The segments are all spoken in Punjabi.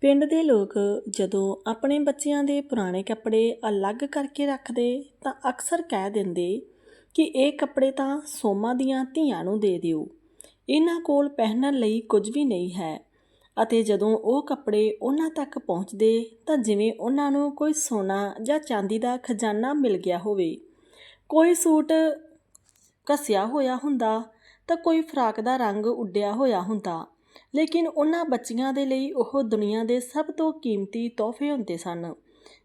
ਪਿੰਡ ਦੇ ਲੋਕ ਜਦੋਂ ਆਪਣੇ ਬੱਚਿਆਂ ਦੇ ਪੁਰਾਣੇ ਕੱਪੜੇ ਅਲੱਗ ਕਰਕੇ ਰੱਖਦੇ ਤਾਂ ਅਕਸਰ ਕਹਿ ਦਿੰਦੇ ਕਿ ਇਹ ਕੱਪੜੇ ਤਾਂ ਸੋਮਾ ਦੀਆਂ ਧੀਆਂ ਨੂੰ ਦੇ ਦਿਓ। ਇਹਨਾਂ ਕੋਲ ਪਹਿਨਣ ਲਈ ਕੁਝ ਵੀ ਨਹੀਂ ਹੈ ਅਤੇ ਜਦੋਂ ਉਹ ਕੱਪੜੇ ਉਹਨਾਂ ਤੱਕ ਪਹੁੰਚਦੇ ਤਾਂ ਜਿਵੇਂ ਉਹਨਾਂ ਨੂੰ ਕੋਈ ਸੋਨਾ ਜਾਂ ਚਾਂਦੀ ਦਾ ਖਜ਼ਾਨਾ ਮਿਲ ਗਿਆ ਹੋਵੇ। ਕੋਈ ਸੂਟ ਘਸਿਆ ਹੋਇਆ ਹੁੰਦਾ ਤਾਂ ਕੋਈ ਫਰਾਕ ਦਾ ਰੰਗ ਉੱਡਿਆ ਹੋਇਆ ਹੁੰਦਾ ਲੇਕਿਨ ਉਹਨਾਂ ਬੱਚੀਆਂ ਦੇ ਲਈ ਉਹ ਦੁਨੀਆ ਦੇ ਸਭ ਤੋਂ ਕੀਮਤੀ ਤੋਹਫੇ ਹੁੰਦੇ ਸਨ।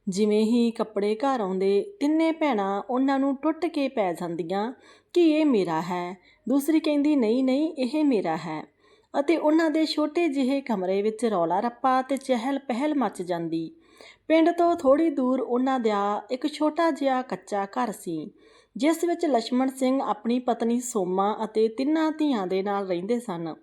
ਜਿਵੇਂ ਹੀ ਕੱਪੜੇ ਘਰ ਆਉਂਦੇ, ਤਿੰਨੇ ਭੈਣਾਂ ਉਹਨਾਂ ਨੂੰ ਟੁੱਟ ਕੇ ਪੈ ਜਾਂਦੀਆਂ, ਕਿ ਇਹ ਮੇਰਾ ਹੈ? ਦੂਸਰੀ ਕਹਿੰਦੀ, ਨਹੀਂ ਨਹੀਂ, ਇਹ ਮੇਰਾ ਹੈ। ਅਤੇ ਉਹਨਾਂ ਦੇ ਛੋਟੇ ਜਿਹੇ ਕਮਰੇ ਵਿੱਚ ਰੌਲਾ ਰੱਪਾ ਤੇ ਚਹਿਲ ਪਹਿਲ ਮੱਚ ਜਾਂਦੀ। ਪਿੰਡ ਤੋਂ ਥੋੜੀ ਦੂਰ ਉਹਨਾਂ ਦਾ ਇੱਕ ਛੋਟਾ ਜਿਹਾ ਕੱਚਾ ਘਰ ਸੀ, ਜਿਸ ਵਿੱਚ ਲక్ష్మణ ਸਿੰਘ ਆਪਣੀ ਪਤਨੀ ਸੋਮਾ ਅਤੇ ਤਿੰਨਾਂ ਧੀਆਂ ਦੇ ਨਾਲ ਰਹਿੰਦੇ ਸਨ।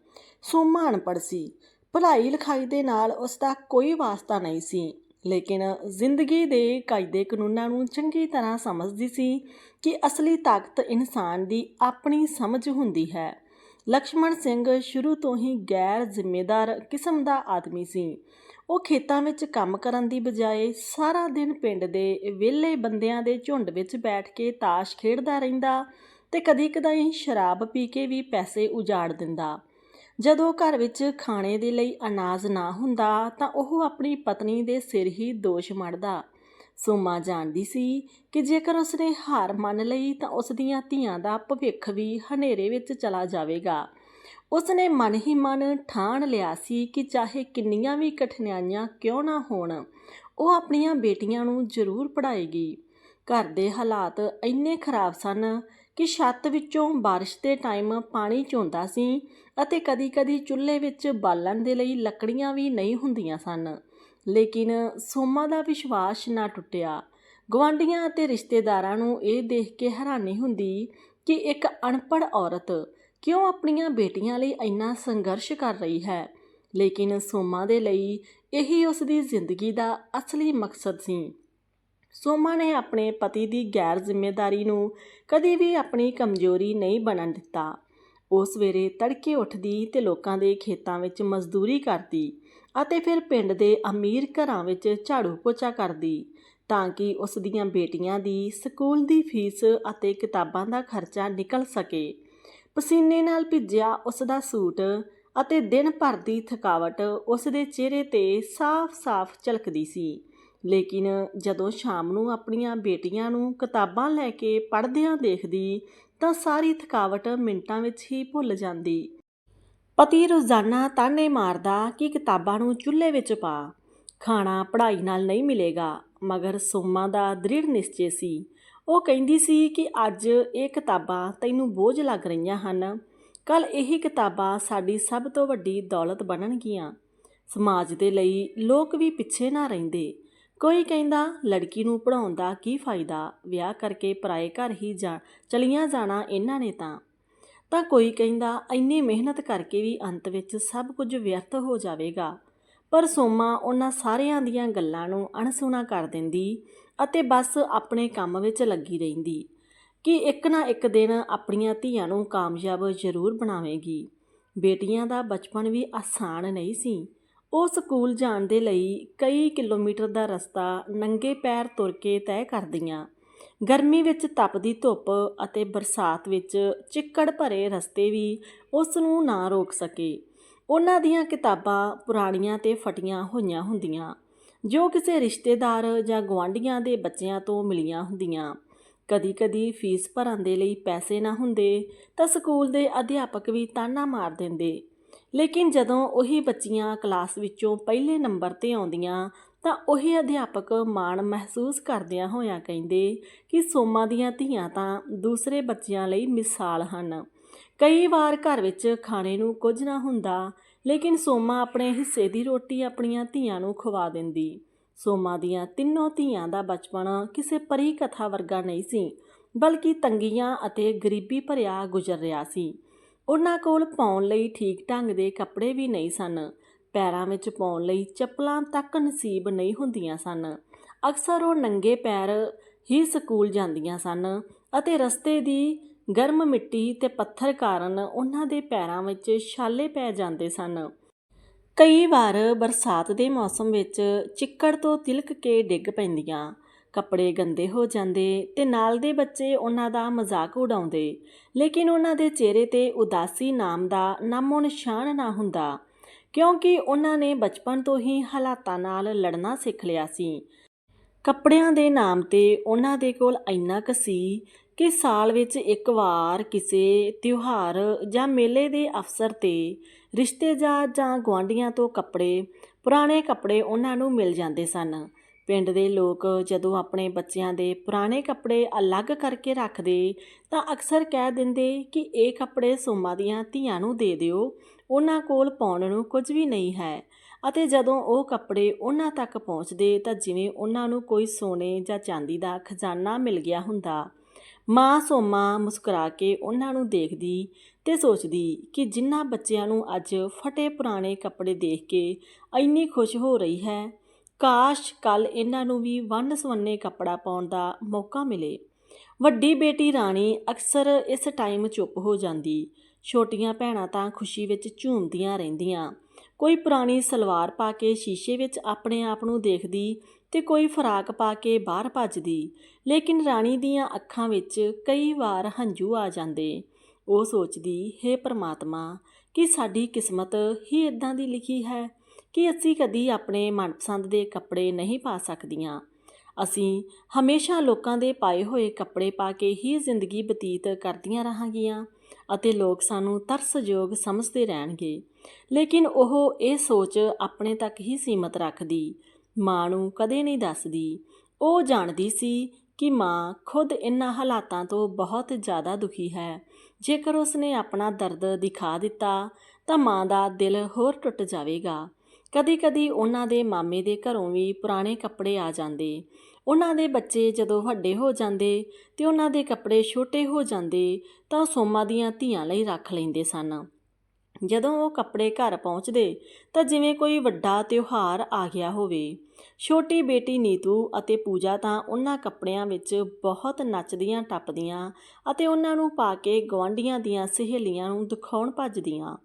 ਸੋ ਮਾਨਪੜ ਸੀ। ਭਲਾਈ ਲਿਖਾਈ ਦੇ ਨਾਲ ਉਸ ਦਾ ਕੋਈ ਵਾਸਤਾ ਨਹੀਂ ਸੀ। ਲੇਕਿਨ ਜ਼ਿੰਦਗੀ ਦੇ ਕਾਇਦੇ ਕਾਨੂੰਨਾਂ ਨੂੰ ਚੰਗੀ ਤਰ੍ਹਾਂ ਸਮਝਦੀ ਸੀ ਕਿ ਅਸਲੀ ਤਾਕਤ ਇਨਸਾਨ ਦੀ ਆਪਣੀ ਸਮਝ ਹੁੰਦੀ ਹੈ। ਲਕਸ਼ਮਣ ਸਿੰਘ ਸ਼ੁਰੂ ਤੋਂ ਹੀ ਗੈਰ ਜ਼ਿੰਮੇਦਾਰ ਕਿਸਮ ਦਾ ਆਦਮੀ ਸੀ। ਉਹ ਖੇਤਾਂ ਵਿੱਚ ਕੰਮ ਕਰਨ ਦੀ ਬਜਾਏ ਸਾਰਾ ਦਿਨ ਪਿੰਡ ਦੇ ਵਿਹਲੇ ਬੰਦਿਆਂ ਦੇ ਝੁੰਡ ਵਿੱਚ ਬੈਠ ਕੇ ਤਾਸ਼ ਖੇਡਦਾ ਰਹਿੰਦਾ ਤੇ ਕਦੀ-ਕਦਾਈ ਸ਼ਰਾਬ ਪੀ ਕੇ ਵੀ ਪੈਸੇ ਉਜਾੜ ਦਿੰਦਾ। ਜਦੋਂ ਘਰ ਵਿੱਚ ਖਾਣੇ ਦੇ ਲਈ ਅਨਾਜ ਨਾ ਹੁੰਦਾ ਤਾਂ ਉਹ ਆਪਣੀ ਪਤਨੀ ਦੇ ਸਿਰ ਹੀ ਦੋਸ਼ ਮੜਦਾ। ਸੋਮਾ ਜਾਣਦੀ ਸੀ ਕਿ ਜੇਕਰ ਉਸਨੇ ਹਾਰ ਮੰਨ ਲਈ ਤਾਂ ਉਸ ਦੀਆਂ ਧੀਆਂ ਦਾ ਭਵਿੱਖ ਵੀ ਹਨੇਰੇ ਵਿੱਚ ਚਲਾ ਜਾਵੇਗਾ। ਉਸਨੇ ਮਨ ਹੀ ਮਨ ਠਾਣ ਲਿਆ ਸੀ ਕਿ ਚਾਹੇ ਕਿੰਨੀਆਂ ਵੀ ਕਠਿਨਾਈਆਂ ਕਿਉਂ ਨਾ ਹੋਣ, ਉਹ ਆਪਣੀਆਂ ਬੇਟੀਆਂ ਨੂੰ ਜ਼ਰੂਰ ਪੜ੍ਹਾਏਗੀ। ਘਰ ਦੇ ਹਾਲਾਤ ਇੰਨੇ ਖਰਾਬ ਸਨ ਕਿ ਛੱਤ ਵਿੱਚੋਂ ਬਾਰਿਸ਼ ਦੇ ਟਾਈਮ ਪਾਣੀ ਝੋਂਦਾ ਸੀ ਅਤੇ ਕਦੀ-ਕਦੀ ਚੁੱਲ੍ਹੇ ਵਿੱਚ ਬਾਲਣ ਦੇ ਲਈ ਲੱਕੜੀਆਂ ਵੀ ਨਹੀਂ ਹੁੰਦੀਆਂ ਸਨ। ਲੇਕਿਨ ਸੋਮਾ ਦਾ ਵਿਸ਼ਵਾਸ ਨਾ ਟੁੱਟਿਆ। ਗਵਾਂਢੀਆਂ ਅਤੇ ਰਿਸ਼ਤੇਦਾਰਾਂ ਨੂੰ ਇਹ ਦੇਖ ਕੇ ਹੈਰਾਨੀ ਹੁੰਦੀ ਕਿ ਇੱਕ ਅਨਪੜ੍ਹ ਔਰਤ ਕਿਉਂ ਆਪਣੀਆਂ ਬੇਟੀਆਂ ਲਈ ਇੰਨਾ ਸੰਘਰਸ਼ ਕਰ ਰਹੀ ਹੈ। ਲੇਕਿਨ ਸੋਮਾ ਦੇ ਲਈ ਇਹੀ ਉਸ ਦੀ ਜ਼ਿੰਦਗੀ ਦਾ ਅਸਲੀ ਮਕਸਦ ਸੀ। ਸੋਮਾ ਨੇ ਆਪਣੇ ਪਤੀ ਦੀ ਗੈਰ ਜ਼ਿੰਮੇਵਾਰੀ ਨੂੰ ਕਦੇ ਵੀ ਆਪਣੀ ਕਮਜ਼ੋਰੀ ਨਹੀਂ ਬਣਨ ਦਿੱਤਾ। ਉਹ ਸਵੇਰੇ ਤੜਕੇ ਉੱਠਦੀ ਤੇ ਲੋਕਾਂ ਦੇ ਖੇਤਾਂ ਵਿੱਚ ਮਜ਼ਦੂਰੀ ਕਰਦੀ ਅਤੇ ਫਿਰ ਪਿੰਡ ਦੇ ਅਮੀਰ ਘਰਾਂ ਵਿੱਚ ਝਾੜੂ ਪੋਚਾ ਕਰਦੀ ਤਾਂ ਕਿ ਉਸ ਦੀਆਂ ਬੇਟੀਆਂ ਦੀ ਸਕੂਲ ਦੀ ਫੀਸ ਅਤੇ ਕਿਤਾਬਾਂ ਦਾ ਖਰਚਾ ਨਿਕਲ ਸਕੇ। ਪਸੀਨੇ ਨਾਲ ਭਿੱਜਿਆ ਉਸ ਦਾ ਸੂਟ ਅਤੇ ਦਿਨ ਭਰ ਦੀ ਥਕਾਵਟ ਉਸ ਦੇ ਚਿਹਰੇ ਤੇ ਸਾਫ਼-ਸਾਫ਼ ਝਲਕਦੀ ਸੀ। ਲੇਕਿਨ ਜਦੋਂ ਸ਼ਾਮ ਨੂੰ ਆਪਣੀਆਂ ਬੇਟੀਆਂ ਨੂੰ ਕਿਤਾਬਾਂ ਲੈ ਕੇ ਪੜ੍ਹਦਿਆਂ ਦੇਖਦੀ, ਤਾਂ ਸਾਰੀ ਥਕਾਵਟ ਮਿੰਟਾਂ ਵਿੱਚ ਹੀ ਭੁੱਲ ਜਾਂਦੀ। ਪਤੀ ਰੋਜ਼ਾਨਾ ਤਾਨੇ ਮਾਰਦਾ ਕਿ ਕਿਤਾਬਾਂ ਨੂੰ ਚੁੱਲ੍ਹੇ ਵਿੱਚ ਪਾ। ਖਾਣਾ ਪੜ੍ਹਾਈ ਨਾਲ ਨਹੀਂ ਮਿਲੇਗਾ, ਮਗਰ ਸੋਮਾ ਦਾ ਦ੍ਰਿੜ ਨਿਸ਼ਚੇ ਸੀ। ਉਹ ਕਹਿੰਦੀ ਸੀ ਕਿ ਅੱਜ ਇਹ ਕਿਤਾਬਾਂ ਤੈਨੂੰ ਬੋਝ ਲੱਗ ਰਹੀਆਂ ਹਨ। ਕੱਲ ਇਹ ਕਿਤਾਬਾਂ ਸਾਡੀ ਸਭ ਤੋਂ ਵੱਡੀ ਦੌਲਤ ਬਣਨਗੀਆਂ। ਸਮਾਜ ਦੇ ਲਈ ਲੋਕ ਵੀ ਪਿੱਛੇ ਨਾ ਰਹਿੰਦੇ। ਕੋਈ ਕਹਿੰਦਾ, ਲੜਕੀ ਨੂੰ ਪੜਾਉਣ ਦਾ ਕੀ ਫਾਇਦਾ? ਵਿਆਹ ਕਰਕੇ ਪਰਾਏ ਘਰ ਹੀ ਜਾ, ਚਲੀਆਂ ਜਾਣਾ ਇਹਨਾਂ ਨੇ ਤਾਂ। ਤਾਂ ਕੋਈ ਕਹਿੰਦਾ, ਇੰਨੀ ਮਿਹਨਤ ਕਰਕੇ ਵੀ ਅੰਤ ਵਿੱਚ ਸਭ ਕੁਝ ਵਿਅਰਥ ਹੋ ਜਾਵੇਗਾ। ਪਰ ਸੋਮਾ ਉਹਨਾਂ ਸਾਰਿਆਂ ਦੀਆਂ ਗੱਲਾਂ ਨੂੰ ਅਣਸੁਣਾ ਕਰ ਦਿੰਦੀ ਅਤੇ ਬਸ ਆਪਣੇ ਕੰਮ ਵਿੱਚ ਲੱਗੀ ਰਹਿੰਦੀ ਕਿ ਇੱਕ ਨਾ ਇੱਕ ਦਿਨ ਆਪਣੀਆਂ ਧੀਆਂ ਨੂੰ ਕਾਮਯਾਬ ਜ਼ਰੂਰ ਬਣਾਵੇਗੀ। ਬੇਟੀਆਂ ਦਾ ਬਚਪਨ ਵੀ ਆਸਾਨ ਨਹੀਂ ਸੀ। ਉਹ ਸਕੂਲ ਜਾਣ ਦੇ ਲਈ ਕਈ ਕਿਲੋਮੀਟਰ ਦਾ ਰਸਤਾ ਨੰਗੇ ਪੈਰ ਤੁਰ ਕੇ ਤੈਅ ਕਰਦੀਆਂ। ਗਰਮੀ ਵਿੱਚ ਤਪਦੀ ਧੁੱਪ ਅਤੇ ਬਰਸਾਤ ਵਿੱਚ ਚਿੱਕੜ ਭਰੇ ਰਸਤੇ ਵੀ ਉਸ ਨੂੰ ਨਾ ਰੋਕ ਸਕੇ। ਉਹਨਾਂ ਦੀਆਂ ਕਿਤਾਬਾਂ ਪੁਰਾਣੀਆਂ ਤੇ ਫਟੀਆਂ ਹੋਈਆਂ ਹੁੰਦੀਆਂ, ਜੋ ਕਿਸੇ ਰਿਸ਼ਤੇਦਾਰ ਜਾਂ ਗਵਾਂਢੀਆਂ ਦੇ ਬੱਚਿਆਂ ਤੋਂ ਮਿਲੀਆਂ ਹੁੰਦੀਆਂ। ਕਦੀ-ਕਦੀ ਫੀਸ ਭਰਨ ਦੇ ਲਈ ਪੈਸੇ ਨਾ ਹੁੰਦੇ ਤਾਂ ਸਕੂਲ ਦੇ ਅਧਿਆਪਕ ਵੀ ਤਾਨਾ ਮਾਰ ਦਿੰਦੇ। ਲੇਕਿਨ ਜਦੋਂ ਉਹੀ ਬੱਚੀਆਂ ਕਲਾਸ ਵਿੱਚੋਂ ਪਹਿਲੇ ਨੰਬਰ ਤੇ ਆਉਂਦੀਆਂ, ਤਾਂ ਉਹੀ ਅਧਿਆਪਕ ਮਾਣ ਮਹਿਸੂਸ ਕਰਦਿਆਂ ਹੋਇਆਂ ਕਹਿੰਦੇ ਕਿ ਸੋਮਾ ਦੀਆਂ ਧੀਆਂ ਤਾਂ ਦੂਸਰੇ ਬੱਚਿਆਂ ਲਈ ਮਿਸਾਲ ਹਨ। ਕਈ ਵਾਰ ਘਰ ਵਿੱਚ ਖਾਣੇ ਨੂੰ ਕੁਝ ਨਾ ਹੁੰਦਾ, ਲੇਕਿਨ ਸੋਮਾ ਆਪਣੇ ਹਿੱਸੇ ਦੀ ਰੋਟੀ ਆਪਣੀਆਂ ਧੀਆਂ ਨੂੰ ਖਵਾ ਦਿੰਦੀ। ਸੋਮਾ ਦੀਆਂ ਤਿੰਨੋਂ ਧੀਆਂ ਦਾ ਬਚਪਨ ਕਿਸੇ ਪਰੀ ਕਥਾ ਵਰਗਾ ਨਹੀਂ ਸੀ, ਬਲਕਿ ਤੰਗੀਆਂ ਅਤੇ ਗਰੀਬੀ ਭਰਿਆ ਗੁਜ਼ਰ ਰਿਹਾ ਸੀ। ਉਹਨਾਂ ਕੋਲ ਪਾਉਣ ਲਈ ਠੀਕ ਢੰਗ ਦੇ ਕੱਪੜੇ ਵੀ ਨਹੀਂ ਸਨ। ਪੈਰਾਂ ਵਿੱਚ ਪਾਉਣ ਲਈ ਚੱਪਲਾਂ ਤੱਕ ਨਸੀਬ ਨਹੀਂ ਹੁੰਦੀਆਂ ਸਨ। ਅਕਸਰ ਉਹ ਨੰਗੇ ਪੈਰ ਹੀ ਸਕੂਲ ਜਾਂਦੀਆਂ ਸਨ ਅਤੇ ਰਸਤੇ ਦੀ ਗਰਮ ਮਿੱਟੀ ਤੇ ਪੱਥਰ ਕਾਰਨ ਉਹਨਾਂ ਦੇ ਪੈਰਾਂ ਵਿੱਚ ਛਾਲੇ ਪੈ ਜਾਂਦੇ ਸਨ। ਕਈ ਵਾਰ ਬਰਸਾਤ ਦੇ ਮੌਸਮ ਵਿੱਚ ਚਿੱਕੜ ਤੋਂ ਤਿਲਕ ਕੇ ਡਿੱਗ ਪੈਂਦੀਆਂ। ਕੱਪੜੇ ਗੰਦੇ ਹੋ ਜਾਂਦੇ ਤੇ ਨਾਲ ਦੇ ਬੱਚੇ ਉਹਨਾਂ ਦਾ ਮਜ਼ਾਕ ਉਡਾਉਂਦੇ, ਲੇਕਿਨ ਉਹਨਾਂ ਦੇ ਚਿਹਰੇ ਤੇ ਉਦਾਸੀ ਨਾਮ ਦਾ ਨਾਮੋ ਨਿਸ਼ਾਨ ਨਾ ਹੁੰਦਾ, ਕਿਉਂਕਿ ਉਹਨਾਂ ਨੇ ਬਚਪਨ ਤੋਂ ਹੀ ਹਾਲਾਤਾਂ ਨਾਲ ਲੜਨਾ ਸਿੱਖ ਲਿਆ ਸੀ। ਕੱਪੜਿਆਂ ਦੇ ਨਾਮ ਤੇ ਉਹਨਾਂ ਦੇ ਕੋਲ ਇੰਨਾ ਕੁ ਸੀ ਕਿ ਸਾਲ ਵਿੱਚ ਇੱਕ ਵਾਰ ਕਿਸੇ ਤਿਉਹਾਰ ਜਾਂ ਮੇਲੇ ਦੇ ਅਵਸਰ ਤੇ ਰਿਸ਼ਤੇਦਾਰ ਜਾਂ ਗੁਆਂਢੀਆਂ ਤੋਂ ਕੱਪੜੇ, ਪੁਰਾਣੇ ਕੱਪੜੇ ਉਹਨਾਂ ਨੂੰ ਮਿਲ ਜਾਂਦੇ ਸਨ। ਪਿੰਡ ਦੇ ਲੋਕ ਜਦੋਂ ਆਪਣੇ ਬੱਚਿਆਂ ਦੇ ਪੁਰਾਣੇ ਕੱਪੜੇ ਅਲੱਗ ਕਰਕੇ ਰੱਖਦੇ, ਤਾਂ ਅਕਸਰ ਕਹਿ ਦਿੰਦੇ ਕਿ ਇਹ ਕੱਪੜੇ ਸੋਮਾ ਦੀਆਂ ਧੀਆਂ ਨੂੰ ਦੇ ਦਿਓ, ਉਹਨਾਂ ਕੋਲ ਪਾਉਣ ਨੂੰ ਕੁਝ ਵੀ ਨਹੀਂ ਹੈ। ਅਤੇ ਜਦੋਂ ਉਹ ਕੱਪੜੇ ਉਹਨਾਂ ਤੱਕ ਪਹੁੰਚਦੇ, ਤਾਂ ਜਿਵੇਂ ਉਹਨਾਂ ਨੂੰ ਕੋਈ ਸੋਨੇ ਜਾਂ ਚਾਂਦੀ ਦਾ ਖਜ਼ਾਨਾ ਮਿਲ ਗਿਆ ਹੁੰਦਾ। ਮਾਂ ਸੋਮਾ ਮੁਸਕਰਾ ਕੇ ਉਹਨਾਂ ਨੂੰ ਦੇਖਦੀ ਤੇ ਸੋਚਦੀ ਕਿ ਜਿਨ੍ਹਾਂ ਬੱਚਿਆਂ ਨੂੰ ਅੱਜ ਫਟੇ ਪੁਰਾਣੇ ਕੱਪੜੇ ਦੇਖ ਕੇ ਇੰਨੀ ਖੁਸ਼ ਹੋ ਰਹੀ ਹੈ ਕਾਸ਼ ਕੱਲ ਇਹਨਾਂ ਨੂੰ ਵੀ ਵੰਨ ਸਵੰਨੇ ਕੱਪੜਾ ਪਾਉਣ ਦਾ ਮੌਕਾ ਮਿਲੇ। ਵੱਡੀ ਬੇਟੀ ਰਾਣੀ ਅਕਸਰ ਇਸ ਟਾਈਮ ਚੁੱਪ ਹੋ ਜਾਂਦੀ। ਛੋਟੀਆਂ ਭੈਣਾਂ ਤਾਂ ਖੁਸ਼ੀ ਵਿੱਚ ਝੂਮਦੀਆਂ ਰਹਿੰਦੀਆਂ। ਕੋਈ ਪੁਰਾਣੀ ਸਲਵਾਰ ਪਾ ਕੇ ਸ਼ੀਸ਼ੇ ਵਿੱਚ ਆਪਣੇ ਆਪ ਨੂੰ ਦੇਖਦੀ ਤੇ ਕੋਈ ਫਰਾਕ ਪਾ ਕੇ ਬਾਹਰ ਭੱਜਦੀ। ਲੇਕਿਨ ਰਾਣੀ ਦੀਆਂ ਅੱਖਾਂ ਵਿੱਚ ਕਈ ਵਾਰ ਹੰਝੂ ਆ ਜਾਂਦੇ। ਉਹ ਸੋਚਦੀ, ਹੈ ਪ੍ਰਮਾਤਮਾ, ਕਿ ਸਾਡੀ ਕਿਸਮਤ ਹੀ ਇਦਾਂ ਦੀ ਲਿਖੀ ਹੈ? ਕਿ ਅਸੀਂ ਕਦੀ ਆਪਣੇ ਮਨਪਸੰਦ ਦੇ ਕੱਪੜੇ ਨਹੀਂ ਪਾ ਸਕਦੀਆਂ। ਅਸੀਂ ਹਮੇਸ਼ਾ ਲੋਕਾਂ ਦੇ ਪਾਏ ਹੋਏ ਕੱਪੜੇ ਪਾ ਕੇ ਹੀ ਜ਼ਿੰਦਗੀ ਬਤੀਤ ਕਰਦੀਆਂ ਰਹਾਂਗੀਆਂ ਅਤੇ ਲੋਕ ਸਾਨੂੰ ਤਰਸਯੋਗ ਸਮਝਦੇ ਰਹਿਣਗੇ। ਲੇਕਿਨ ਉਹ ਇਹ ਸੋਚ ਆਪਣੇ ਤੱਕ ਹੀ ਸੀਮਤ ਰੱਖਦੀ। ਮਾਂ ਨੂੰ ਕਦੇ ਨਹੀਂ ਦੱਸਦੀ। ਉਹ ਜਾਣਦੀ ਸੀ ਕਿ ਮਾਂ ਖੁਦ ਇਨ੍ਹਾਂ ਹਾਲਾਤਾਂ ਤੋਂ ਬਹੁਤ ਜ਼ਿਆਦਾ ਦੁਖੀ ਹੈ। ਜੇਕਰ ਉਸਨੇ ਆਪਣਾ ਦਰਦ ਦਿਖਾ ਦਿੱਤਾ ਤਾਂ ਮਾਂ ਦਾ ਦਿਲ ਹੋਰ ਟੁੱਟ ਜਾਵੇਗਾ। ਕਦੀ-ਕਦੀ ਉਹਨਾਂ ਦੇ ਮਾਮੇ ਦੇ ਘਰੋਂ ਵੀ ਪੁਰਾਣੇ ਕੱਪੜੇ ਆ ਜਾਂਦੇ। ਉਹਨਾਂ ਦੇ ਬੱਚੇ ਜਦੋਂ ਵੱਡੇ ਹੋ ਜਾਂਦੇ ਤੇ ਉਹਨਾਂ ਦੇ ਕੱਪੜੇ ਛੋਟੇ ਹੋ ਜਾਂਦੇ ਤਾਂ ਸੋਮਾ ਦੀਆਂ ਧੀਆਂ ਲਈ ਰੱਖ ਲੈਂਦੇ ਸਨ। ਜਦੋਂ ਉਹ ਕੱਪੜੇ ਘਰ ਪਹੁੰਚਦੇ ਤਾਂ ਜਿਵੇਂ ਕੋਈ ਵੱਡਾ ਤਿਉਹਾਰ ਆ ਗਿਆ ਹੋਵੇ। ਛੋਟੀ ਬੇਟੀ ਨੀਤੂ ਅਤੇ ਪੂਜਾ ਤਾਂ ਉਹਨਾਂ ਕੱਪੜਿਆਂ ਵਿੱਚ ਬਹੁਤ ਨੱਚਦੀਆਂ, ਟੱਪਦੀਆਂ ਅਤੇ ਉਹਨਾਂ ਨੂੰ ਪਾ ਕੇ ਗਵਾਂਢੀਆਂ ਦੀਆਂ ਸਹੇਲੀਆਂ ਨੂੰ ਦਿਖਾਉਣ ਭੱਜਦੀਆਂ।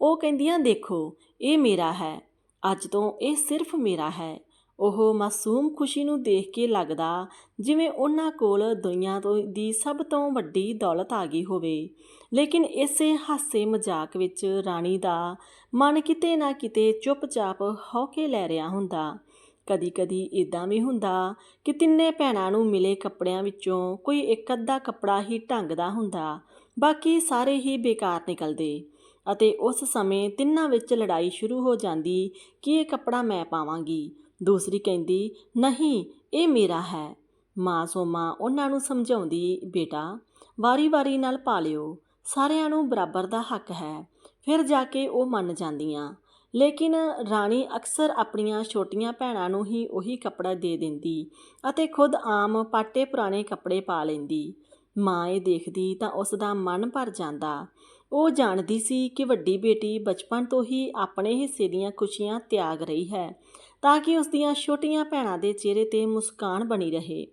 ਉਹ ਕਹਿੰਦੀਆਂ, ਦੇਖੋ, ਇਹ ਮੇਰਾ ਹੈ। ਅੱਜ ਤੋਂ ਇਹ ਸਿਰਫ ਮੇਰਾ ਹੈ। ਉਹ ਮਾਸੂਮ ਖੁਸ਼ੀ ਨੂੰ ਦੇਖ ਕੇ ਲੱਗਦਾ ਜਿਵੇਂ ਉਹਨਾਂ ਕੋਲ ਦੁਨੀਆ ਤੋਂ ਦੀ ਸਭ ਤੋਂ ਵੱਡੀ ਦੌਲਤ ਆ ਗਈ ਹੋਵੇ। ਲੇਕਿਨ ਇਸੇ ਹਾਸੇ ਮਜ਼ਾਕ ਵਿੱਚ ਰਾਣੀ ਦਾ ਮਨ ਕਿਤੇ ਨਾ ਕਿਤੇ ਚੁੱਪਚਾਪ ਹੌਕੇ ਲੈ ਰਿਹਾ ਹੁੰਦਾ। ਕਦੀ-ਕਦੀ ਇਦਾਂ ਵੀ ਹੁੰਦਾ ਕਿ ਤਿੰਨੇ ਭੈਣਾਂ ਨੂੰ ਮਿਲੇ ਕੱਪੜਿਆਂ ਵਿੱਚੋਂ ਕੋਈ ਇੱਕ ਅੱਧਾ ਕੱਪੜਾ ਹੀ ਢੰਗ ਦਾ ਹੁੰਦਾ। ਬਾਕੀ ਸਾਰੇ ਹੀ ਬੇਕਾਰ ਨਿਕਲਦੇ। ਅਤੇ ਉਸ ਸਮੇਂ ਤਿੰਨਾਂ ਵਿੱਚ ਲੜਾਈ ਸ਼ੁਰੂ ਹੋ ਜਾਂਦੀ, ਕਿ ਇਹ ਕੱਪੜਾ ਮੈਂ ਪਾਵਾਂਗੀ। ਦੂਸਰੀ ਕਹਿੰਦੀ, ਨਹੀਂ, ਇਹ ਮੇਰਾ ਹੈ। ਮਾਂ ਸੋਮਾ ਉਹਨਾਂ ਨੂੰ ਸਮਝਾਉਂਦੀ, ਬੇਟਾ ਵਾਰੀ-ਵਾਰੀ ਨਾਲ ਪਾ ਲਿਓ। ਸਾਰਿਆਂ ਨੂੰ ਬਰਾਬਰ ਦਾ ਹੱਕ ਹੈ। ਫਿਰ ਜਾ ਕੇ ਉਹ ਮੰਨ ਜਾਂਦੀਆਂ। ਲੇਕਿਨ ਰਾਣੀ ਅਕਸਰ ਆਪਣੀਆਂ ਛੋਟੀਆਂ ਭੈਣਾਂ ਨੂੰ ਹੀ ਉਹੀ ਕੱਪੜਾ ਦੇ ਦਿੰਦੀ ਅਤੇ ਖੁਦ ਆਮ ਪਾਟੇ ਪੁਰਾਣੇ ਕੱਪੜੇ ਪਾ ਲੈਂਦੀ। ਮਾਂ ਇਹ ਦੇਖਦੀ ਤਾਂ ਉਸ ਦਾ ਮਨ ਭਰ ਜਾਂਦਾ। ਉਹ ਜਾਣਦੀ ਸੀ ਕਿ ਵੱਡੀ ਬੇਟੀ ਬਚਪਨ ਤੋਂ ਹੀ ਆਪਣੇ ਹਿੱਸੇ ਦੀਆਂ ਖੁਸ਼ੀਆਂ ਤਿਆਗ ਰਹੀ ਹੈ, ਤਾਂ ਕਿ ਉਸ ਦੀਆਂ ਛੋਟੀਆਂ ਭੈਣਾਂ ਦੇ ਚਿਹਰੇ ਤੇ ਮੁਸਕਾਨ ਬਣੀ ਰਹੇ।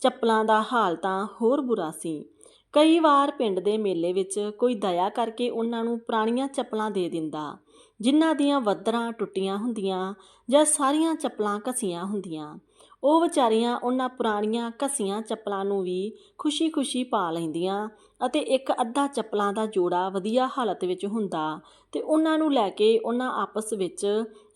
ਚੱਪਲਾਂ ਦਾ ਹਾਲ ਤਾਂ ਹੋਰ ਬੁਰਾ ਸੀ। ਕਈ ਵਾਰ ਪਿੰਡ ਦੇ ਮੇਲੇ ਵਿੱਚ ਕੋਈ ਦਇਆ ਕਰਕੇ ਉਹਨਾਂ ਨੂੰ ਪੁਰਾਣੀਆਂ ਚੱਪਲਾਂ ਦੇ ਦਿੰਦਾ, ਜਿਨ੍ਹਾਂ ਦੀਆਂ ਵੱਦਰਾਂ ਟੁੱਟੀਆਂ ਹੁੰਦੀਆਂ ਜਾਂ ਸਾਰੀਆਂ ਚੱਪਲਾਂ ਘਸੀਆਂ ਹੁੰਦੀਆਂ। ਉਹ ਵਿਚਾਰੀਆਂ ਉਹਨਾਂ ਪੁਰਾਣੀਆਂ ਘਸੀਆਂ ਚੱਪਲਾਂ ਨੂੰ ਵੀ ਖੁਸ਼ੀ-ਖੁਸ਼ੀ ਪਾ ਲੈਂਦੀਆਂ ਅਤੇ ਇੱਕ ਅੱਧਾ ਚੱਪਲਾਂ ਦਾ ਜੋੜਾ ਵਧੀਆ ਹਾਲਤ ਵਿੱਚ ਹੁੰਦਾ ਤੇ ਉਹਨਾਂ ਨੂੰ ਲੈ ਕੇ ਉਹਨਾਂ ਆਪਸ ਵਿੱਚ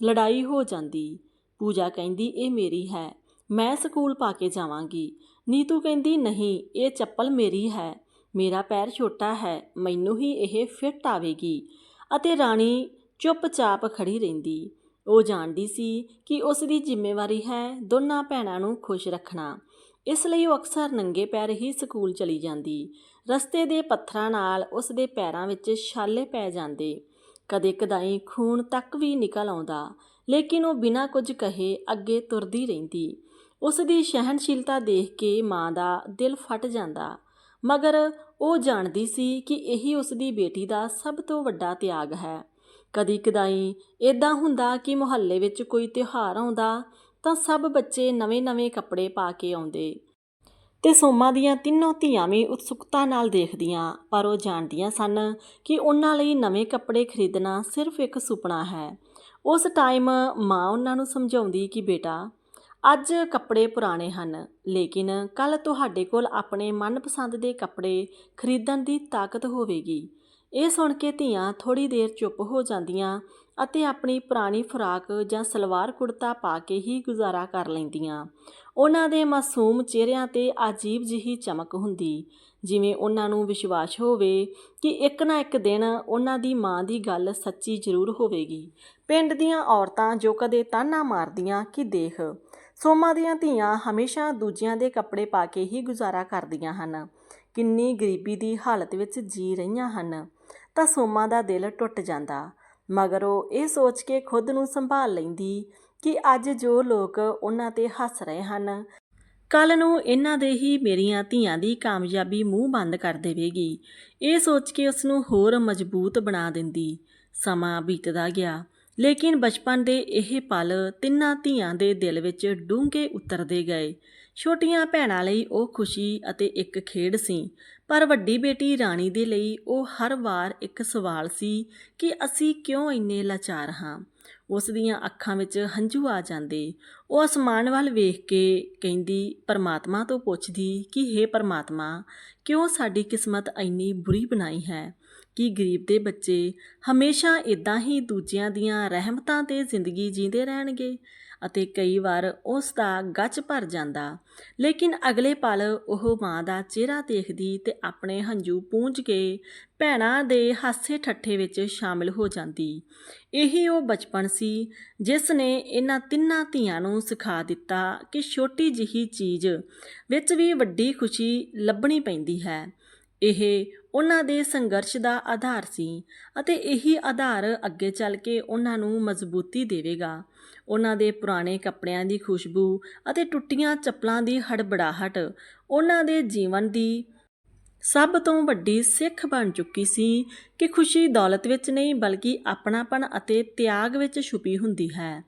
ਲੜਾਈ ਹੋ ਜਾਂਦੀ। ਪੂਜਾ ਕਹਿੰਦੀ, ਇਹ ਮੇਰੀ ਹੈ, ਮੈਂ ਸਕੂਲ ਪਾ ਕੇ ਜਾਵਾਂਗੀ। ਨੀਤੂ ਕਹਿੰਦੀ, ਨਹੀਂ, ਇਹ ਚੱਪਲ ਮੇਰੀ ਹੈ, ਮੇਰਾ ਪੈਰ ਛੋਟਾ ਹੈ, ਮੈਨੂੰ ਹੀ ਇਹ ਫਿੱਟ ਆਵੇਗੀ। ਅਤੇ ਰਾਣੀ ਚੁੱਪਚਾਪ ਖੜੀ ਰਹਿੰਦੀ। ਉਹ ਜਾਣਦੀ ਸੀ ਕਿ ਉਸ ਦੀ ਜ਼ਿੰਮੇਵਾਰੀ ਹੈ ਦੋਨਾਂ ਭੈਣਾਂ ਨੂੰ ਖੁਸ਼ ਰੱਖਣਾ। ਇਸ ਲਈ ਉਹ ਅਕਸਰ ਨੰਗੇ ਪੈਰ ਹੀ ਸਕੂਲ ਚਲੀ ਜਾਂਦੀ। ਰਸਤੇ ਦੇ ਪੱਥਰਾਂ ਨਾਲ ਉਸ ਦੇ ਪੈਰਾਂ ਵਿੱਚ ਛਾਲੇ ਪੈ ਜਾਂਦੇ। ਕਦੇ ਕਦਾਈ ਖੂਨ ਤੱਕ ਵੀ ਨਿਕਲ ਆਉਂਦਾ, ਲੇਕਿਨ ਉਹ ਬਿਨਾਂ ਕੁਝ ਕਹੇ ਅੱਗੇ ਤੁਰਦੀ ਰਹਿੰਦੀ। ਉਸ ਦੀ ਸਹਿਣਸ਼ੀਲਤਾ ਦੇਖ ਕੇ ਮਾਂ ਦਾ ਦਿਲ ਫਟ ਜਾਂਦਾ, ਮਗਰ ਉਹ ਜਾਣਦੀ ਸੀ ਕਿ ਇਹੀ ਉਸ ਦੀ ਬੇਟੀ ਦਾ ਸਭ ਤੋਂ ਵੱਡਾ ਤਿਆਗ ਹੈ। ਕਦੀ ਕਦਾਈ ਇਦਾਂ ਹੁੰਦਾ ਕਿ ਮੁਹੱਲੇ ਵਿੱਚ ਕੋਈ ਤਿਉਹਾਰ ਆਉਂਦਾ ਤਾਂ ਸਭ ਬੱਚੇ ਨਵੇਂ-ਨਵੇਂ ਕੱਪੜੇ ਪਾ ਕੇ ਆਉਂਦੇ। ਤੇ ਸੋਮਾ ਦੀਆਂ ਤਿੰਨੋਂ ਧੀਆਂ ਵੀ ਉਤਸੁਕਤਾ ਨਾਲ ਦੇਖਦੀਆਂ, ਪਰ ਉਹ ਜਾਣਦੀਆਂ ਸਨ ਕਿ ਉਹਨਾਂ ਲਈ ਨਵੇਂ ਕੱਪੜੇ ਖਰੀਦਣਾ ਸਿਰਫ ਇੱਕ ਸੁਪਨਾ ਹੈ। ਉਸ ਟਾਈਮ ਮਾਂ ਉਹਨਾਂ ਨੂੰ ਸਮਝਾਉਂਦੀ ਕਿ ਬੇਟਾ, ਅੱਜ ਕੱਪੜੇ ਪੁਰਾਣੇ ਹਨ, ਲੇਕਿਨ ਕੱਲ ਤੁਹਾਡੇ ਕੋਲ ਆਪਣੇ ਮਨਪਸੰਦ ਦੇ ਕੱਪੜੇ ਖਰੀਦਣ ਦੀ ਤਾਕਤ ਹੋਵੇਗੀ। ਇਹ ਸੁਣ ਕੇ ਧੀਆਂ ਥੋੜੀ ਦੇਰ ਚੁੱਪ ਹੋ ਜਾਂਦੀਆਂ ਅਤੇ ਆਪਣੀ ਪੁਰਾਣੀ ਫਰਾਕ ਜਾਂ ਸਲਵਾਰ ਕੁੜਤਾ ਪਾ ਕੇ ਹੀ ਗੁਜ਼ਾਰਾ ਕਰ ਲੈਂਦੀਆਂ। ਉਹਨਾਂ ਦੇ ਮਾਸੂਮ ਚਿਹਰਿਆਂ ਤੇ ਅਜੀਬ ਜਿਹੀ ਚਮਕ ਹੁੰਦੀ, ਜਿਵੇਂ ਉਹਨਾਂ ਨੂੰ ਵਿਸ਼ਵਾਸ ਹੋਵੇ ਕਿ ਇੱਕ ਨਾ ਇੱਕ ਦਿਨ ਉਹਨਾਂ ਦੀ ਮਾਂ ਦੀ ਗੱਲ ਸੱਚੀ ਜ਼ਰੂਰ ਹੋਵੇਗੀ। ਪਿੰਡ ਦੀਆਂ ਔਰਤਾਂ ਜੋ ਕਦੇ ਤਾਨਾ ਮਾਰਦੀਆਂ ਕਿ ਦੇਖ, ਸੋਮਾ ਦੀਆਂ ਧੀਆਂ ਹਮੇਸ਼ਾ ਦੂਜਿਆਂ ਦੇ ਕੱਪੜੇ ਪਾ ਕੇ ਹੀ ਗੁਜ਼ਾਰਾ ਕਰਦੀਆਂ ਹਨ। ਕਿੰਨੀ ਗਰੀਬੀ ਦੀ ਹਾਲਤ ਵਿੱਚ ਜੀ ਰਹੀਆਂ ਹਨ। ਤਾਂ ਸੋਮਾ ਦਾ ਦਿਲ ਟੁੱਟ ਜਾਂਦਾ। ਮਗਰ ਉਹ ਇਹ ਸੋਚ ਕੇ ਖੁਦ ਨੂੰ ਸੰਭਾਲ ਲੈਂਦੀ ਕਿ ਅੱਜ ਜੋ ਲੋਕ ਉਹਨਾਂ ਤੇ ਹੱਸ ਰਹੇ ਹਨ ਕੱਲ ਨੂੰ ਇਹਨਾਂ ਦੇ ਹੀ ਮੇਰੀਆਂ ਧੀਆਂ ਦੀ ਕਾਮਯਾਬੀ ਮੂੰਹ ਬੰਦ ਕਰ ਦੇਵੇਗੀ। ਇਹ ਸੋਚ ਕੇ ਉਸ ਨੂੰ ਹੋਰ ਮਜ਼ਬੂਤ ਬਣਾ ਦਿੰਦੀ। ਸਮਾਂ ਬੀਤਦਾ ਗਿਆ, ਲੇਕਿਨ ਬਚਪਨ ਦੇ ਇਹ ਪਲ ਤਿੰਨਾਂ ਧੀਆਂ ਦੇ ਦਿਲ ਵਿੱਚ ਡੂੰਘੇ ਉਤਰਦੇ ਗਏ। ਛੋਟੀਆਂ ਭੈਣਾਂ ਲਈ ਉਹ ਖੁਸ਼ੀ ਅਤੇ ਇੱਕ ਖੇਡ ਸੀ ਪਰ ਵੱਡੀ ਬੇਟੀ ਰਾਣੀ ਦੇ ਲਈ ਉਹ ਹਰ ਵਾਰ ਇੱਕ ਸਵਾਲ ਸੀ ਕਿ ਅਸੀਂ ਕਿਉਂ ਇੰਨੇ ਲਾਚਾਰ ਹਾਂ? ਉਸ ਦੀਆਂ ਅੱਖਾਂ ਵਿੱਚ ਹੰਝੂ ਆ ਜਾਂਦੇ। ਉਹ ਅਸਮਾਨ ਵੱਲ ਵੇਖ ਕੇ ਕਹਿੰਦੀ, ਪਰਮਾਤਮਾ ਤੋਂ ਪੁੱਛਦੀ ਕਿ हे ਪਰਮਾਤਮਾ, ਕਿਉਂ ਸਾਡੀ ਕਿਸਮਤ ਇੰਨੀ ਬੁਰੀ ਬਣਾਈ ਹੈ? ਕਿ ਗਰੀਬ ਦੇ ਬੱਚੇ ਹਮੇਸ਼ਾ ਇਦਾਂ ਹੀ ਦੂਜਿਆਂ ਦੀਆਂ ਰਹਿਮਤਾਂ ਤੇ ਜ਼ਿੰਦਗੀ ਜੀਂਦੇ ਰਹਿਣਗੇ? ਅਤੇ ਕਈ ਵਾਰ ਉਸ ਦਾ ਗੱਚ ਭਰ ਜਾਂਦਾ। ਲੇਕਿਨ ਅਗਲੇ ਪਲ ਉਹ ਮਾਂ ਦਾ ਚਿਹਰਾ ਦੇਖਦੀ ਤੇ ਆਪਣੇ ਹੰਝੂ ਪੂੰਝ ਕੇ ਭੈਣਾਂ ਦੇ ਹਾਸੇ ਠੱਠੇ ਵਿੱਚ ਸ਼ਾਮਿਲ ਹੋ ਜਾਂਦੀ। ਇਹੀ ਉਹ ਬਚਪਨ ਸੀ ਜਿਸ ਨੇ ਇਹਨਾਂ ਤਿੰਨਾਂ ਧੀਆਂ ਨੂੰ ਸਿਖਾ ਦਿੱਤਾ ਕਿ ਛੋਟੀ ਜਿਹੀ ਚੀਜ਼ ਵਿੱਚ ਵੀ ਵੱਡੀ ਖੁਸ਼ੀ ਲੱਭਣੀ ਪੈਂਦੀ ਹੈ। ਇਹ ਉਹਨਾਂ ਦੇ ਸੰਘਰਸ਼ ਦਾ ਆਧਾਰ ਸੀ ਅਤੇ ਇਹੀ ਆਧਾਰ ਅੱਗੇ ਚੱਲ ਕੇ ਉਹਨਾਂ ਨੂੰ ਮਜ਼ਬੂਤੀ ਦੇਵੇਗਾ। ਉਹਨਾਂ ਦੇ ਪੁਰਾਣੇ ਕੱਪੜਿਆਂ ਦੀ ਖੁਸ਼ਬੂ ਅਤੇ ਟੁੱਟੀਆਂ ਚੱਪਲਾਂ ਦੀ ਹੜਬੜਾਹਟ ਉਹਨਾਂ ਦੇ ਜੀਵਨ ਦੀ ਸਭ ਤੋਂ ਵੱਡੀ ਸਿੱਖ ਬਣ ਚੁੱਕੀ ਸੀ ਕਿ ਖੁਸ਼ੀ ਦੌਲਤ ਵਿੱਚ ਨਹੀਂ ਬਲਕਿ ਆਪਣਾਪਨ ਅਤੇ ਤਿਆਗ ਵਿੱਚ ਛੁਪੀ ਹੁੰਦੀ ਹੈ।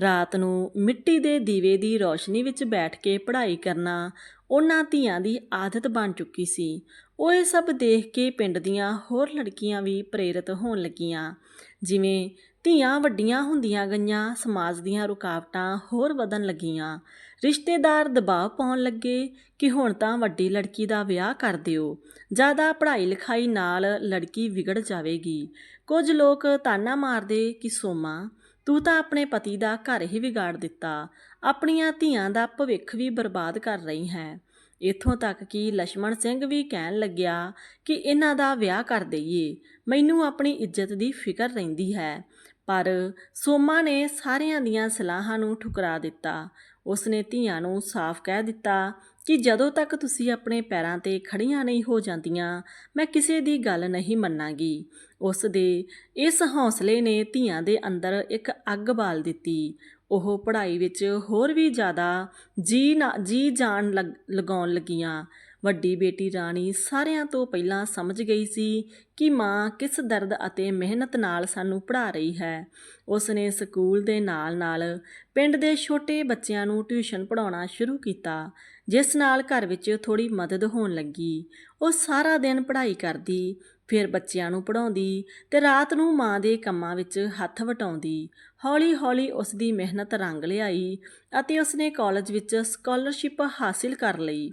ਰਾਤ ਨੂੰ ਮਿੱਟੀ ਦੇ ਦੀਵੇ ਦੀ ਰੌਸ਼ਨੀ ਵਿੱਚ ਬੈਠ ਕੇ ਪੜ੍ਹਾਈ ਕਰਨਾ ਉਹਨਾਂ ਧੀਆਂ ਦੀ ਆਦਤ ਬਣ ਚੁੱਕੀ ਸੀ। ਉਹ ਇਹ ਸਭ ਦੇਖ ਕੇ ਪਿੰਡ ਦੀਆਂ ਹੋਰ ਲੜਕੀਆਂ ਵੀ ਪ੍ਰੇਰਿਤ ਹੋਣ ਲੱਗੀਆਂ। ਜਿਵੇਂ ਧੀਆਂ ਵੱਡੀਆਂ ਹੁੰਦੀਆਂ ਗਈਆਂ, ਸਮਾਜ ਦੀਆਂ ਰੁਕਾਵਟਾਂ ਹੋਰ ਵਧਣ ਲੱਗੀਆਂ। ਰਿਸ਼ਤੇਦਾਰ ਦਬਾਅ ਪਾਉਣ ਲੱਗੇ ਕਿ ਹੁਣ ਤਾਂ ਵੱਡੀ ਲੜਕੀ ਦਾ ਵਿਆਹ ਕਰ ਦਿਓ। ਜ਼ਿਆਦਾ ਪੜ੍ਹਾਈ ਲਿਖਾਈ ਨਾਲ ਲੜਕੀ ਵਿਗੜ ਜਾਵੇਗੀ। ਕੁਝ ਲੋਕ ਤਾਨਾ ਮਾਰਦੇ ਕਿ ਸੋਮਾ ਤੂੰ ਤਾਂ ਆਪਣੇ ਪਤੀ ਦਾ ਘਰ ਹੀ ਵਿਗਾੜ ਦਿੱਤਾ। ਆਪਣੀਆਂ ਧੀਆਂ ਦਾ ਭਵਿੱਖ ਵੀ ਬਰਬਾਦ ਕਰ ਰਹੀ ਹੈ। ਇੱਥੋਂ ਤੱਕ ਕਿ ਲక్ష్మణ ਸਿੰਘ ਵੀ ਕਹਿਣ ਲੱਗਿਆ ਕਿ ਇਹਨਾਂ ਦਾ ਵਿਆਹ ਕਰ ਦਈਏ। ਮੈਨੂੰ ਆਪਣੀ ਇੱਜ਼ਤ ਦੀ ਫਿਕਰ ਰਹਿੰਦੀ ਹੈ। ਪਰ ਸੋਮਾ ਨੇ ਸਾਰਿਆਂ ਦੀਆਂ ਸਲਾਹਾਂ ਨੂੰ ਠੁਕਰਾ ਦਿੱਤਾ। ਉਸਨੇ ਧੀਆਂ ਨੂੰ ਸਾਫ਼ ਕਹਿ ਦਿੱਤਾ ਕਿ ਜਦੋਂ ਤੱਕ ਤੁਸੀਂ ਆਪਣੇ ਪੈਰਾਂ ਤੇ ਖੜੀਆਂ ਨਹੀਂ ਹੋ ਜਾਂਦੀਆਂ, ਮੈਂ ਕਿਸੇ ਦੀ ਗੱਲ ਨਹੀਂ ਮੰਨਾਂਗੀ। ਉਸ ਦੇ ਇਸ ਹੌਸਲੇ ਨੇ ਧੀਆਂ ਦੇ ਅੰਦਰ ਇੱਕ ਅੱਗ ਬਾਲ ਦਿੱਤੀ। ਉਹ ਪੜ੍ਹਾਈ ਵਿੱਚ ਹੋਰ ਵੀ ਜ਼ਿਆਦਾ ਜੀ ਨਾ, ਜੀ ਜਾਣ ਲਗ- ਲਗਾਉਣ ਲੱਗੀਆਂ। ਵੱਡੀ ਬੇਟੀ ਰਾਣੀ ਸਾਰਿਆਂ ਤੋਂ ਪਹਿਲਾਂ ਸਮਝ ਗਈ ਸੀ ਕਿ ਮਾਂ ਕਿਸ ਦਰਦ ਅਤੇ ਮਿਹਨਤ ਨਾਲ ਸਾਨੂੰ ਪੜ੍ਹਾ ਰਹੀ ਹੈ। ਉਸ ਨੇ ਸਕੂਲ ਦੇ ਨਾਲ-ਨਾਲ ਪਿੰਡ ਦੇ ਛੋਟੇ ਬੱਚਿਆਂ ਨੂੰ ਟਿਊਸ਼ਨ ਪੜਾਉਣਾ ਸ਼ੁਰੂ ਕੀਤਾ, ਜਿਸ ਨਾਲ ਘਰ ਵਿੱਚ ਥੋੜੀ ਮਦਦ ਹੋਣ ਲੱਗੀ। ਉਹ ਸਾਰਾ ਦਿਨ ਪੜ੍ਹਾਈ ਕਰਦੀ ਫਿਰ ਬੱਚਿਆਂ ਨੂੰ ਪੜਾਉਂਦੀ ਤੇ ਰਾਤ ਨੂੰ ਮਾਂ ਦੇ ਕੰਮਾਂ ਵਿੱਚ ਹੱਥ ਵਟਾਉਂਦੀ। ਹੌਲੀ-ਹੌਲੀ ਉਸ ਦੀ ਮਿਹਨਤ ਰੰਗ ਲਿਆਈ ਅਤੇ ਉਸ ਨੇ ਕਾਲਜ ਵਿੱਚ ਸਕਾਲਰਸ਼ਿਪ ਹਾਸਿਲ ਕਰ ਲਈ।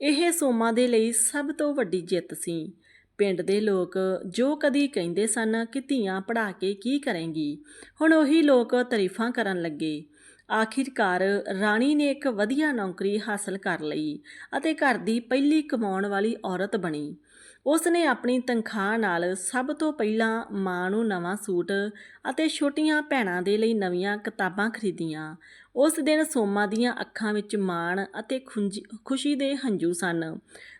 ਇਹ ਸੋਮਾ ਦੇ ਲਈ ਸਭ ਤੋਂ ਵੱਡੀ ਜਿੱਤ ਸੀ। ਪਿੰਡ ਦੇ ਲੋਕ ਜੋ ਕਦੀ ਕਹਿੰਦੇ ਸਨ ਕਿ ਧੀਆਂ ਪੜਾ ਕੇ ਕੀ ਕਰੇਂਗੀ, ਹੁਣ ਉਹੀ ਲੋਕ ਤਾਰੀਫਾਂ ਕਰਨ ਲੱਗੇ। ਆਖਿਰਕਾਰ ਰਾਣੀ ਨੇ ਇੱਕ ਵਧੀਆ ਨੌਕਰੀ ਹਾਸਲ ਕਰ ਲਈ ਅਤੇ ਘਰ ਦੀ ਪਹਿਲੀ ਕਮਾਉਣ ਵਾਲੀ ਔਰਤ ਬਣੀ। ਉਸ ਨੇ ਆਪਣੀ ਤਨਖਾਹ ਨਾਲ ਸਭ ਤੋਂ ਪਹਿਲਾਂ ਮਾਂ ਨੂੰ ਨਵਾਂ ਸੂਟ ਅਤੇ ਛੋਟੀਆਂ ਭੈਣਾਂ ਦੇ ਲਈ ਨਵੀਆਂ ਕਿਤਾਬਾਂ ਖਰੀਦੀਆਂ। ਉਸ ਦਿਨ ਸੋਮਾ ਦੀਆਂ ਅੱਖਾਂ ਵਿੱਚ ਮਾਣ ਅਤੇ ਖੁੰਝ- ਖੁਸ਼ੀ ਦੇ ਹੰਝੂ ਸਨ।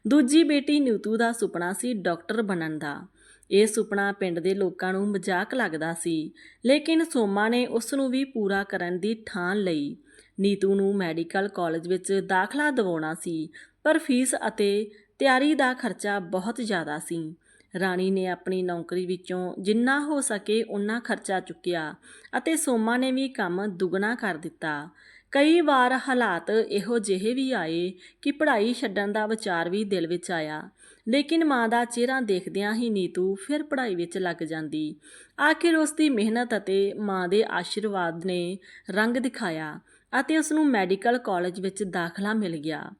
ਦੂਜੀ ਬੇਟੀ ਨੀਤੂ ਦਾ ਸੁਪਨਾ ਸੀ ਡਾਕਟਰ ਬਣਨ ਦਾ। ਇਹ ਸੁਪਨਾ ਪਿੰਡ ਦੇ ਲੋਕਾਂ ਨੂੰ ਮਜ਼ਾਕ ਲੱਗਦਾ ਸੀ, ਲੇਕਿਨ ਸੋਮਾ ਨੇ ਉਸ ਨੂੰ ਵੀ ਪੂਰਾ ਕਰਨ ਦੀ ਠਾਣ ਲਈ। ਨੀਤੂ ਨੂੰ ਮੈਡੀਕਲ ਕਾਲਜ ਵਿੱਚ ਦਾਖਲਾ ਦਿਵਾਉਣਾ ਸੀ, ਪਰ ਫੀਸ ਅਤੇ ਤਿਆਰੀ ਦਾ ਖਰਚਾ ਬਹੁਤ ਜ਼ਿਆਦਾ ਸੀ। ਰਾਣੀ ਨੇ ਆਪਣੀ ਨੌਕਰੀ ਵਿੱਚੋਂ ਜਿੰਨਾ ਹੋ ਸਕੇ ਉਨਾ ਖਰਚਾ ਚੁੱਕਿਆ ਅਤੇ ਸੋਮਾ ਨੇ ਵੀ ਕੰਮ ਦੁੱਗਣਾ ਕਰ ਦਿੱਤਾ। ਕਈ ਵਾਰ ਹਾਲਾਤ ਇਹੋ ਜਿਹੇ ਵੀ ਆਏ ਕਿ ਪੜ੍ਹਾਈ ਛੱਡਣ ਦਾ ਵਿਚਾਰ ਵੀ ਦਿਲ ਵਿੱਚ ਆਇਆ, ਲੇਕਿਨ ਮਾਂ ਦਾ ਚਿਹਰਾ ਦੇਖਦਿਆਂ ਹੀ ਨੀਤੂ ਫਿਰ ਪੜ੍ਹਾਈ ਵਿੱਚ ਲੱਗ ਜਾਂਦੀ। ਆਖਿਰ ਉਸ ਦੀ ਮਿਹਨਤ ਅਤੇ ਮਾਂ ਦੇ ਆਸ਼ੀਰਵਾਦ ਨੇ ਰੰਗ ਦਿਖਾਇਆ ਅਤੇ ਉਸ ਨੂੰ ਮੈਡੀਕਲ ਕਾਲਜ ਵਿੱਚ ਦਾਖਲਾ ਮਿਲ ਗਿਆ।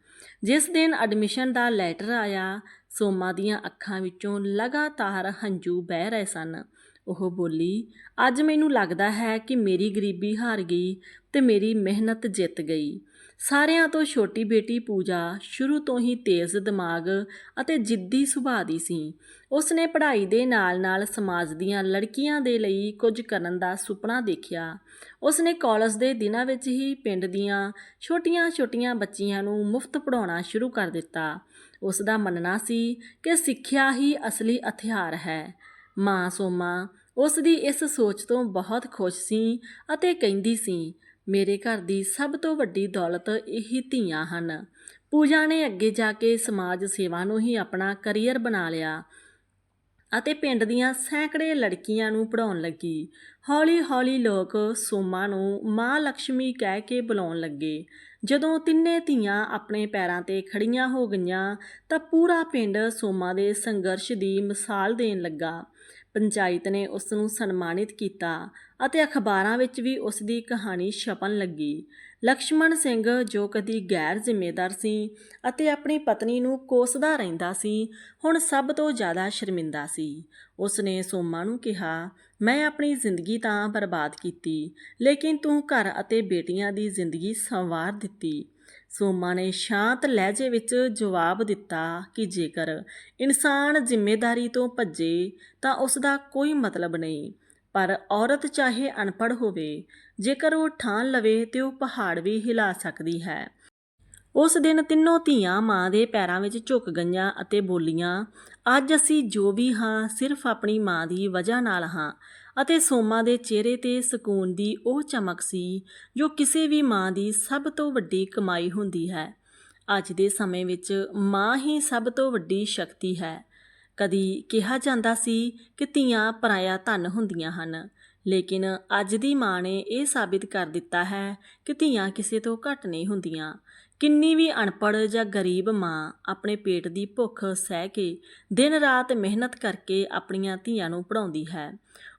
ਜਿਸ ਦਿਨ ਐਡਮਿਸ਼ਨ ਦਾ ਲੈਟਰ ਆਇਆ, ਸੋਮਾ ਦੀਆਂ ਅੱਖਾਂ ਵਿੱਚੋਂ ਲਗਾਤਾਰ ਹੰਝੂ ਬਹਿ ਰਹੇ ਸਨ। ਉਹ ਬੋਲੀ, ਅੱਜ ਮੈਨੂੰ ਲੱਗਦਾ ਹੈ ਕਿ ਮੇਰੀ ਗਰੀਬੀ ਹਾਰ ਗਈ ਤੇ ਮੇਰੀ ਮਿਹਨਤ ਜਿੱਤ ਗਈ। ਸਾਰਿਆਂ ਤੋਂ ਛੋਟੀ ਬੇਟੀ ਪੂਜਾ ਸ਼ੁਰੂ ਤੋਂ ਹੀ ਤੇਜ਼ ਦਿਮਾਗ ਅਤੇ ਜਿੱਦੀ ਸੁਭਾਅ ਦੀ ਸੀ। ਉਸ ਨੇ ਪੜ੍ਹਾਈ ਦੇ ਨਾਲ-ਨਾਲ ਸਮਾਜ ਦੀਆਂ ਲੜਕੀਆਂ ਦੇ ਲਈ ਕੁਝ ਕਰਨ ਦਾ ਸੁਪਨਾ ਦੇਖਿਆ। ਉਸ ਨੇ ਕਾਲਜ ਦੇ ਦਿਨਾਂ ਵਿੱਚ ਹੀ ਪਿੰਡ ਦੀਆਂ ਛੋਟੀਆਂ-ਛੋਟੀਆਂ ਬੱਚੀਆਂ ਨੂੰ ਮੁਫਤ ਪੜਾਉਣਾ ਸ਼ੁਰੂ ਕਰ ਦਿੱਤਾ। ਉਸ ਦਾ ਮੰਨਣਾ ਸੀ ਕਿ ਸਿੱਖਿਆ ਹੀ ਅਸਲੀ ਹਥਿਆਰ ਹੈ। ਮਾਂ ਸੋਮਾ ਉਸ ਦੀ ਇਸ ਸੋਚ ਤੋਂ ਬਹੁਤ ਖੁਸ਼ ਸੀ ਅਤੇ ਕਹਿੰਦੀ ਸੀ ਮੇਰੇ ਘਰ ਦੀ ਸਭ ਤੋਂ ਵੱਡੀ ਦੌਲਤ ਇਹੀ ਧੀਆਂ ਹਨ। ਪੂਜਾ ਨੇ ਅੱਗੇ ਜਾ ਕੇ ਸਮਾਜ ਸੇਵਾ ਨੂੰ ਹੀ ਆਪਣਾ ਕਰੀਅਰ ਬਣਾ ਲਿਆ ਅਤੇ ਪਿੰਡ ਦੀਆਂ ਸੈਂਕੜੇ ਲੜਕੀਆਂ ਨੂੰ ਪੜਾਉਣ ਲੱਗੀ। ਹੌਲੀ-ਹੌਲੀ ਲੋਕ ਸੋਮਾ ਨੂੰ ਮਾਂ ਲక్ష్ਮੀ ਕਹਿ ਕੇ ਬੁਲਾਉਣ ਲੱਗੇ। ਜਦੋਂ ਤਿੰਨੇ ਧੀਆਂ ਆਪਣੇ ਪੈਰਾਂ ਤੇ ਖੜੀਆਂ ਹੋ ਗਈਆਂ ਤਾਂ ਪੂਰਾ ਪਿੰਡ ਸੋਮਾ ਦੇ ਸੰਘਰਸ਼ ਦੀ ਮਿਸਾਲ ਦੇਣ ਲੱਗਾ। ਪੰਚਾਇਤ ਨੇ ਉਸ ਨੂੰ ਸਨਮਾਨਿਤ ਕੀਤਾ ਅਤੇ ਅਖਬਾਰਾਂ ਵਿੱਚ ਵੀ ਉਸ ਦੀ ਕਹਾਣੀ ਛਪਣ ਲੱਗੀ। ਲਕਸ਼ਮਣ ਸਿੰਘ, ਜੋ ਕਦੀ ਗੈਰ ਜ਼ਿੰਮੇਦਾਰ ਸੀ ਅਤੇ ਆਪਣੀ ਪਤਨੀ ਨੂੰ ਕੋਸਦਾ ਰਹਿੰਦਾ ਸੀ, ਹੁਣ ਸਭ ਤੋਂ ਜ਼ਿਆਦਾ ਸ਼ਰਮਿੰਦਾ ਸੀ। ਉਸ ਨੇ ਸੋਮਾ ਨੂੰ ਕਿਹਾ, ਮੈਂ ਆਪਣੀ ਜ਼ਿੰਦਗੀ ਤਾਂ ਬਰਬਾਦ ਕੀਤੀ, ਲੇਕਿਨ ਤੂੰ ਘਰ ਅਤੇ ਬੇਟੀਆਂ ਦੀ ਜ਼ਿੰਦਗੀ ਸੰਵਾਰ ਦਿੱਤੀ। ਸੋਮਾ ਨੇ ਸ਼ਾਂਤ ਲਹਿਜੇ ਵਿੱਚ ਜਵਾਬ ਦਿੱਤਾ ਕਿ ਜੇਕਰ ਇਨਸਾਨ ਜ਼ਿੰਮੇਵਾਰੀ ਤੋਂ ਭੱਜੇ ਤਾਂ ਉਸ ਦਾ ਕੋਈ ਮਤਲਬ ਨਹੀਂ, ਪਰ ਔਰਤ ਚਾਹੇ ਅਨਪੜ੍ਹ ਹੋਵੇ, ਜੇਕਰ ਉਹ ਠਾਣ ਲਵੇ ਤੇ ਉਹ ਪਹਾੜ ਵੀ ਹਿਲਾ ਸਕਦੀ ਹੈ। ਉਸ ਦਿਨ ਤਿੰਨੋਂ ਧੀਆਂ ਮਾਂ ਦੇ ਪੈਰਾਂ ਵਿੱਚ ਝੁਕ ਗਈਆਂ ਅਤੇ ਬੋਲੀਆਂ, ਅੱਜ ਅਸੀਂ ਜੋ ਵੀ ਹਾਂ, ਸਿਰਫ ਆਪਣੀ ਮਾਂ ਦੀ ਵਜ੍ਹਾ ਨਾਲ ਹਾਂ। ਅਤੇ ਸੋਮਾ ਦੇ ਚਿਹਰੇ ਤੇ ਸਕੂਨ ਦੀ ਉਹ ਚਮਕ ਸੀ, ਜੋ ਕਿਸੇ ਵੀ ਮਾਂ ਦੀ ਸਭ ਤੋਂ ਵੱਡੀ ਕਮਾਈ ਹੁੰਦੀ ਹੈ। ਅੱਜ ਦੇ ਸਮੇਂ ਵਿੱਚ ਮਾਂ ਹੀ ਸਭ ਤੋਂ ਵੱਡੀ ਸ਼ਕਤੀ ਹੈ। ਕਦੀ ਕਿਹਾ ਜਾਂਦਾ ਸੀ ਕਿ ਧੀਆਂ ਪਰਾਇਆ ਧਨ ਹੁੰਦੀਆਂ ਹਨ, ਲੇਕਿਨ ਅੱਜ ਦੀ ਮਾਂ ਨੇ ਇਹ ਸਾਬਿਤ ਕਰ ਦਿੱਤਾ ਹੈ ਕਿ ਧੀਆਂ ਕਿਸੇ ਤੋਂ ਘੱਟ ਨਹੀਂ ਹੁੰਦੀਆਂ। ਕਿੰਨੀ ਵੀ ਅਨਪੜ੍ਹ ਜਾਂ ਗਰੀਬ ਮਾਂ ਆਪਣੇ ਪੇਟ ਦੀ ਭੁੱਖ ਸਹਿ ਕੇ ਦਿਨ ਰਾਤ ਮਿਹਨਤ ਕਰਕੇ ਆਪਣੀਆਂ ਧੀਆਂ ਨੂੰ ਪੜਾਉਂਦੀ ਹੈ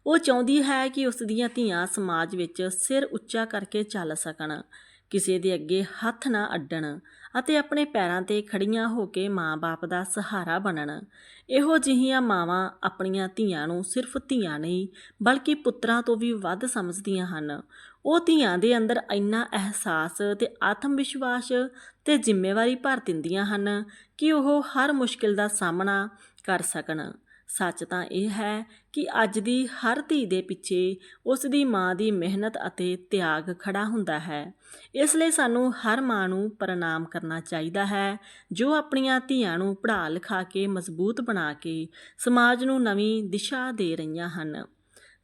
ਉਹ ਚਾਹੁੰਦੀ ਹੈ ਕਿ ਉਸ ਦੀਆਂ ਧੀਆਂ ਸਮਾਜ ਵਿੱਚ ਸਿਰ ਉੱਚਾ ਕਰਕੇ ਚੱਲ ਸਕਣ, ਕਿਸੇ ਦੇ ਅੱਗੇ ਹੱਥ ਨਾ ਅੱਡਣ ਅਤੇ ਆਪਣੇ ਪੈਰਾਂ ਤੇ ਖੜੀਆਂ ਹੋ ਕੇ ਮਾਂ-ਬਾਪ ਦਾ ਸਹਾਰਾ ਬਣਨ। ਇਹੋ ਜਿਹੀਆਂ ਮਾਵਾਂ ਆਪਣੀਆਂ ਧੀਆਂ ਨੂੰ ਸਿਰਫ ਧੀਆਂ ਨਹੀਂ, ਬਲਕਿ ਪੁੱਤਰਾਂ ਤੋਂ ਵੀ ਵੱਧ ਸਮਝਦੀਆਂ ਹਨ। ਉਹ ਧੀਆਂ ਦੇ ਅੰਦਰ ਇੰਨਾ ਅਹਿਸਾਸ ਤੇ ਆਤਮ ਵਿਸ਼ਵਾਸ ਤੇ ਜ਼ਿੰਮੇਵਾਰੀ ਭਰ ਦਿੰਦੀਆਂ ਹਨ ਕਿ ਉਹ ਹਰ ਮੁਸ਼ਕਿਲ ਦਾ ਸਾਹਮਣਾ ਕਰ ਸਕਣ। ਸੱਚ ਤਾਂ ਇਹ ਹੈ ਕਿ ਅੱਜ ਦੀ ਹਰ ਧੀ ਦੇ ਪਿੱਛੇ ਉਸ ਦੀ ਮਾਂ ਦੀ ਮਿਹਨਤ ਅਤੇ ਤਿਆਗ ਖੜਾ ਹੁੰਦਾ ਹੈ। ਇਸ ਲਈ ਸਾਨੂੰ ਹਰ ਮਾਂ ਨੂੰ ਪ੍ਰਣਾਮ ਕਰਨਾ ਚਾਹੀਦਾ ਹੈ, ਜੋ ਆਪਣੀਆਂ ਧੀਆਂ ਨੂੰ ਪੜ੍ਹਾ ਲਿਖਾ ਕੇ ਮਜ਼ਬੂਤ ਬਣਾ ਕੇ ਸਮਾਜ ਨੂੰ ਨਵੀਂ ਦਿਸ਼ਾ ਦੇ ਰਹੀਆਂ ਹਨ।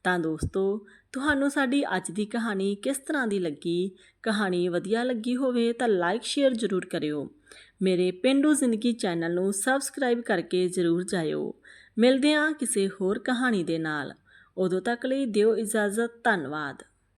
ਤਾਂ ਦੋਸਤੋ, ਤੁਹਾਨੂੰ ਸਾਡੀ ਅੱਜ ਦੀ ਕਹਾਣੀ ਕਿਸ ਤਰ੍ਹਾਂ ਦੀ ਲੱਗੀ? ਕਹਾਣੀ ਵਧੀਆ ਲੱਗੀ ਹੋਵੇ ਤਾਂ ਲਾਈਕ ਸ਼ੇਅਰ ਜ਼ਰੂਰ ਕਰਿਓ। ਮੇਰੇ ਪਿੰਡੂ ਜ਼ਿੰਦਗੀ ਚੈਨਲ ਨੂੰ ਸਬਸਕ੍ਰਾਈਬ ਕਰਕੇ ਜ਼ਰੂਰ ਜਾਇਓ। ਮਿਲਦੇ ਹਾਂ ਕਿਸੇ ਹੋਰ ਕਹਾਣੀ ਦੇ ਨਾਲ। ਉਦੋਂ ਤੱਕ ਲਈ ਦਿਓ ਇਜਾਜ਼ਤ ਧੰਨਵਾਦ।